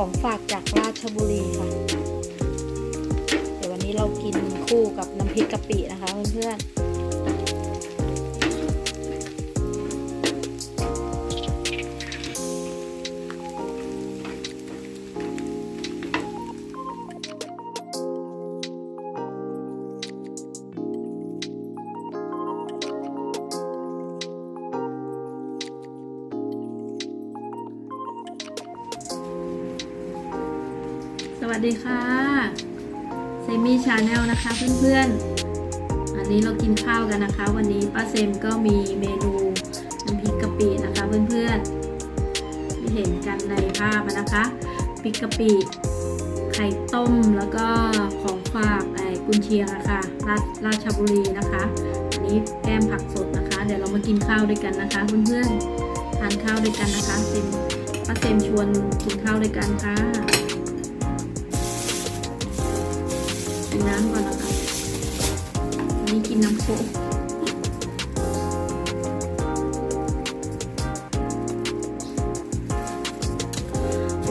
ของฝากจากราชบุรีค่ะ เดี๋ยววันนี้เรากินคู่กับน้ำพริกกะปินะคะเพื่อนๆ สวัสดีค่ะเซมี่ชาแนลนะคะเพื่อนๆ อันนี้เรากินข้าวกันนะคะ วันนี้ป้าเซมก็มีเมนูน้ำพริกกะปินะคะเพื่อนๆที่เห็นกันในภาพนะคะพริกกะปิไข่ต้มแล้วก็ของฝากไอ้กุนเชียงอะคะราชราชบุรีนะคะ อันนี้แก้มผักสดนะคะ เดี๋ยวเรามากินข้าวด้วยกันนะคะเพื่อนๆทานข้าวด้วยกันนะคะเซมป้าเซมชวนกินข้าวด้วยกันค่ะ นน้ำก่อนนะคะอันนี้กินน้ำโค้ก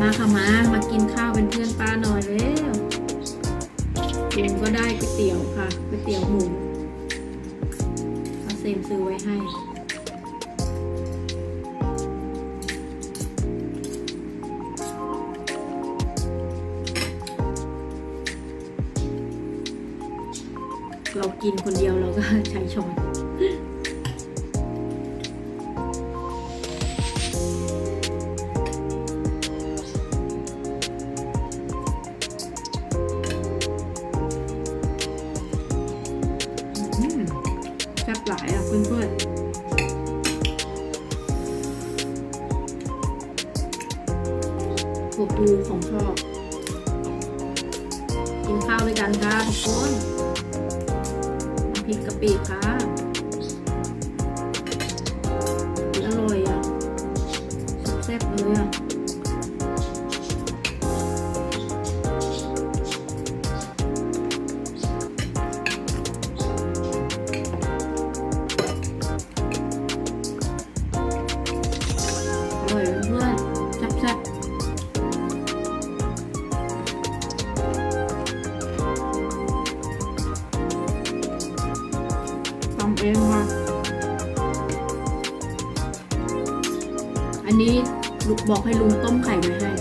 มาค่ะมา มากินข้าวเป็นเพื่อนป้าหน่อยเร็วลุงก็ได้ก๋วยเตี๋ยวค่ะก๋วยเตี๋ยวหมูป้าเซมซื้อไว้ให้ กินคนเดียวเราก็ใช้ช้อนแซ่บหลายอะเพื่อนๆถั่วปูของชอบ กินข้าวด้วยกันค่ะทุกคน พริกกะปิค่ะอร่อยอะแซ่บเลยอะ ลูกบอกให้ลุงต้มไข่ไว้ให้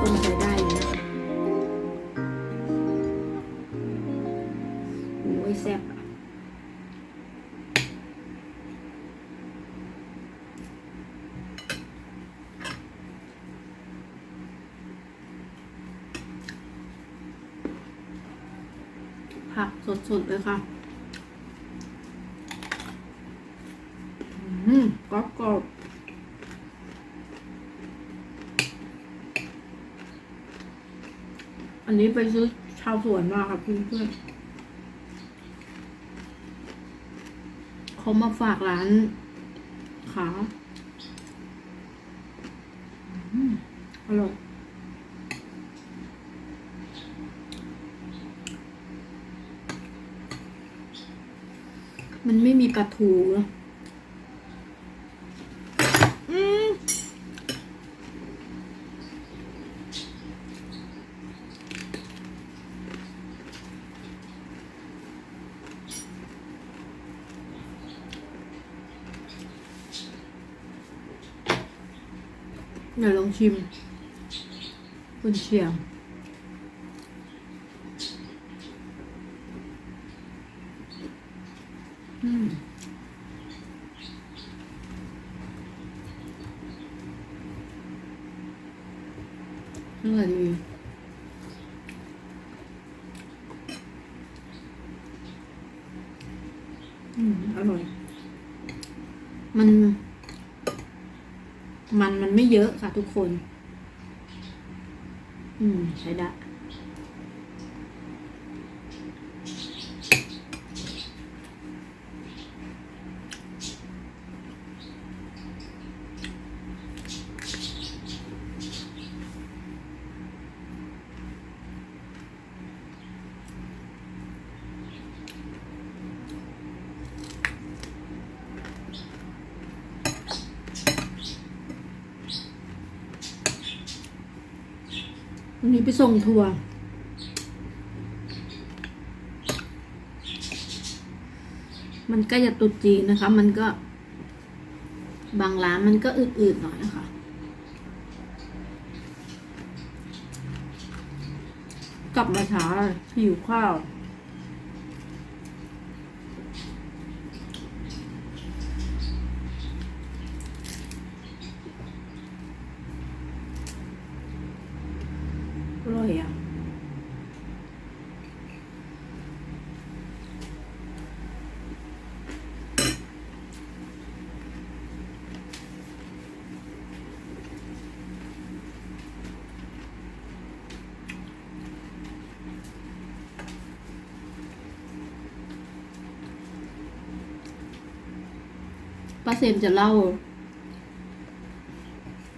ต้มไข่ได้เลยนะคะโอ้ยแซ่บอะผักสดๆเลยค่ะ อืมกรอบกรอบอันนี้ไปซื้อชาวสวนมาค่ะเพื่อนๆเขามาฝากร้านขาอืมอร่อยมันไม่มีปลาทูเหร เดี๋ยวลองชิมคุณเชียง อืมอร่อยดีอืม อร่อย มัน มันมันไม่เยอะค่ะทุกคน อืม ใช้ได้ันนี้ไปส่งทัวร์มันก็จะตุดจีนนะคะ มันก็ บางร้านมันก็อืดๆหน่อยนะคะ กลับมาช้าหิวข้าว อร่อยอะ ป้าเซมจะเล่า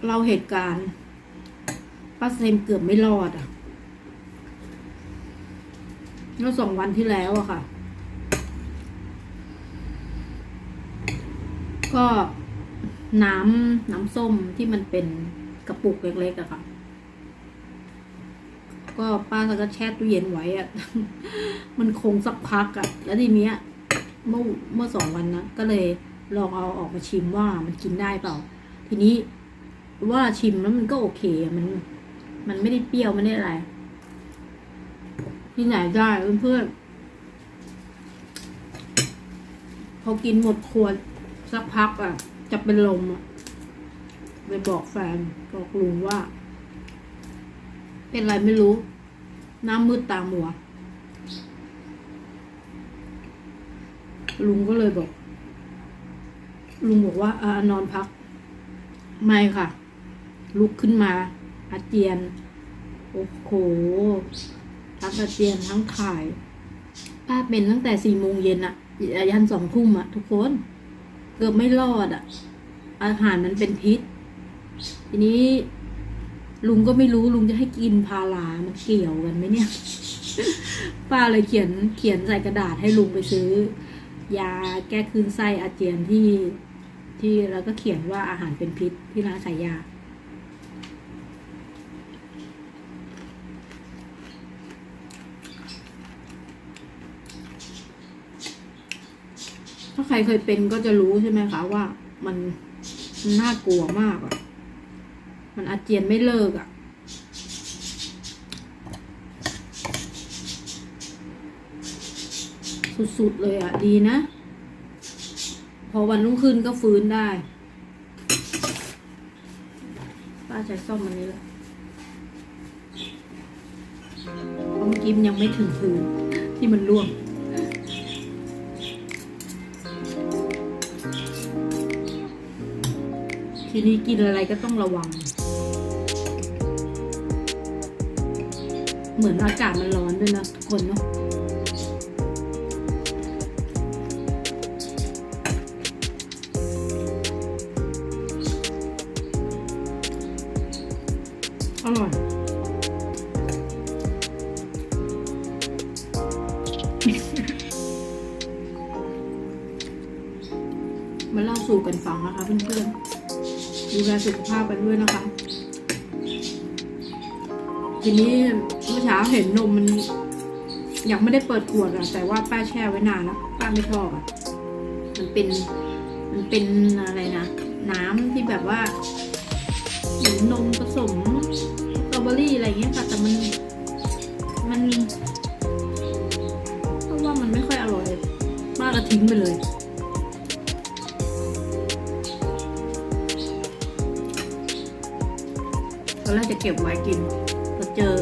เล่าเหตุการณ์ป้าเซมเกือบไม่รอดอะเมื่อสองวันที่แล้วอะค่ะ ก็น้ำน้ำส้มที่มันเป็นกระปุกเล็กๆอะค่ะ ก็ป้าก็แช่ตู้เย็นไว้อะมันคงสักพักอะแล้วทีเนี้ยเมื่อเมื่อสองวันนะก็เลย ลองเอาออกมาชิมว่ามันกินได้เปล่า ทีนี้ว่าชิมแล้วมันก็โอเค มัน มันไม่ได้เปรี้ยวไม่ได้อะไร ที่ไหนได้เพื่อนๆพอกินหมดขวดสักพักอะ จะเป็นลมอะไปบอกแฟนบอกลุงว่า เป็นอะไรไม่รู้ น้ำมืดตามัว ลุงก็เลยบอก ลุงบอกว่าอานอนพัก ไม่ค่ะ ลุกขึ้นมา อาเจียน โอ้โหทั้งอาเจียนทั้งถ่าย ป้าเป็นตั้งแต่สี่โมงเย็นอะยันสองทุ่มอะทุกคน เกือบไม่รอดอะอาหารมันเป็นพิษ ทีนี้ ลุงก็ไม่รู้ลุงจะให้กินพารามันเกี่ยวกันไหมเนี่ย ป้าเลยเขียนเขียนใส่กระดาษให้ลุงไปซื้อยาแก้คลื่นไส้อาเจียนที่ ที่แล้วก็เขียนว่าอาหารเป็นพิษที่ร้านขายยาถ้าใครเคยเป็นก็จะรู้ใช่ไหมคะว่ามันมันน่ากลัวมากอะ่ะ มันอาเจียนไม่เลิกอะ่ะ สุดๆเลยอะ่ะ ดีนะ พอวันรุ่งขึ้นก็ฟื้นได้ ป้าใช้ซ่อมมันนี้แหละเพราะเมื่อกี้มันยังไม่ถึงพื้นที่มันร่วงทีนี้กินอะไรก็ต้องระวัง เหมือนอากาศมันร้อนด้วยนะทุกคนเนาะ อร่อยมาเล่าสู่กันฟังนะคะเพื่อนๆดูแลสุขภาพกันด้วยนะคะ ทีนี้เมื่อเช้าเห็นนมมันยังไม่ได้เปิดขวดอะแต่ว่าป้าแช่ไว้นานแล้วป้าไม่ชอบอะมันเป็น มันเป็นอะไรนะ น้ำที่แบบว่าเหมือนนมผสม เบอรี่อะไรเงี้ยค่ะแต่มันมันเพราะว่ามันไม่ค่อยอร่อยป้าก็ทิ้งไปเลย ตอนแรกจะเก็บไว้กินพอเจอ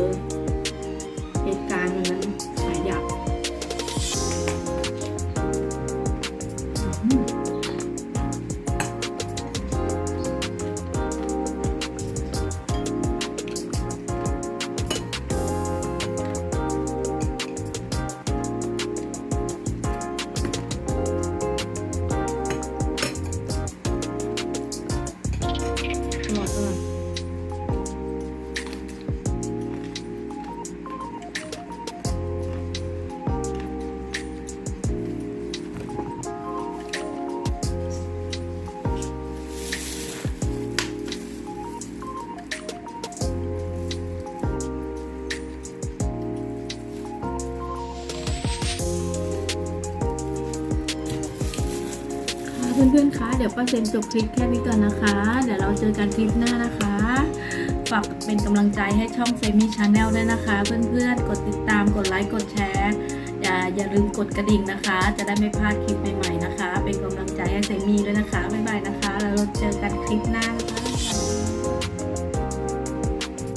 เพื่อนๆคะเดี๋ยวป้าเซนจบคลิปแค่นี้ก่อนนะคะ เดี๋ยวเราเจอกันคลิปหน้านะคะ ฝากเป็นกำลังใจให้ช่องเซมี่ชาแนลด้วยนะคะ เพื่อนๆ กดติดตามกดไลค์กดแชร์อย่าอย่าลืมกดกระดิ่งนะคะ จะได้ไม่พลาดคลิปใหม่ๆนะคะ เป็นกำลังใจให้เซมี่ด้วยนะคะบ๊ายบายนะคะ แล้วเราเจอกันคลิปหน้านะคะ